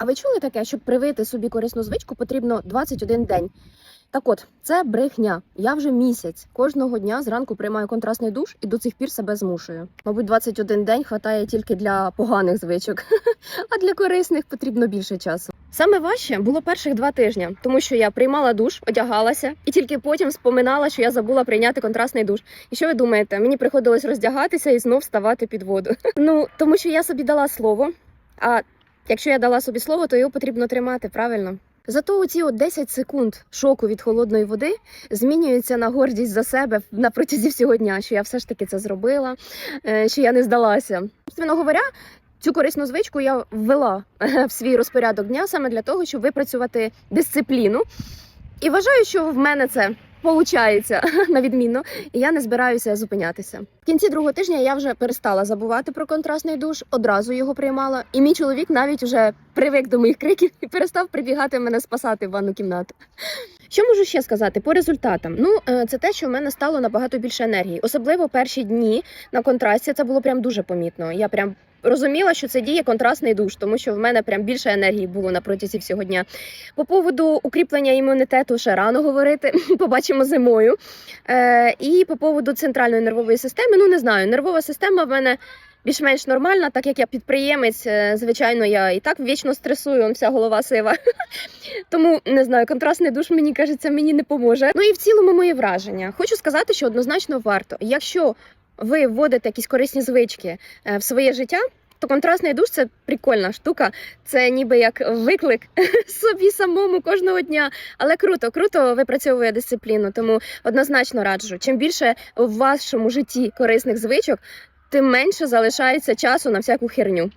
А ви чули таке, щоб привити собі корисну звичку, потрібно 21 день? Так от, це брехня. Я вже місяць кожного дня зранку приймаю контрастний душ і до цих пір себе змушую. Мабуть, 21 день хватає тільки для поганих звичок, а для корисних потрібно більше часу. Саме важче було перших два тижні, тому що я приймала душ, одягалася, і тільки потім споминала, що я забула прийняти контрастний душ. І що ви думаєте? Мені приходилось роздягатися і знов ставати під воду. Ну тому що я собі дала слово. А якщо я дала собі слово, то його потрібно тримати правильно. Зато оці от 10 секунд шоку від холодної води змінюються на гордість за себе на протязі всього дня, що я все ж таки це зробила, е, що я не здалася. Собственно говоря, цю корисну звичку я ввела е, в свій розпорядок дня саме для того, щоб випрацювати дисципліну. І вважаю, що в мене це получається на відмінно, і я не збираюся зупинятися. В кінці другого тижня я вже перестала забувати про контрастний душ, одразу його приймала. І мій чоловік навіть вже привик до моїх криків і перестав прибігати мене спасати в ванну кімнату. Що можу ще сказати по результатам? Ну, е, це те, що в мене стало набагато більше енергії, особливо перші дні на контрасті. Це було прям дуже помітно. Я прям розуміла, що це діє контрастний душ, тому що в мене прям більше енергії було на протязі всього дня. По поводу укріплення імунітету ще рано говорити, побачимо зимою. Е, і по поводу центральної нервової системи, ну не знаю, нервова система в мене. Більш-менш нормальна, так як я підприємець, е, звичайно, я і так вічно стресую, вся голова сива. Тому не знаю, контрастний душ, мені кажеться, мені не поможе. Ну і в цілому мої враження. Хочу сказати, що однозначно варто. Якщо ви вводите якісь корисні звички е, в своє життя, то контрастний душ це прикольна штука. Це ніби як виклик собі самому кожного дня. Але круто, круто випрацьовує дисципліну. Тому однозначно раджу. Чим більше в вашому житті корисних звичок, тим менше залишається часу на всяку херню.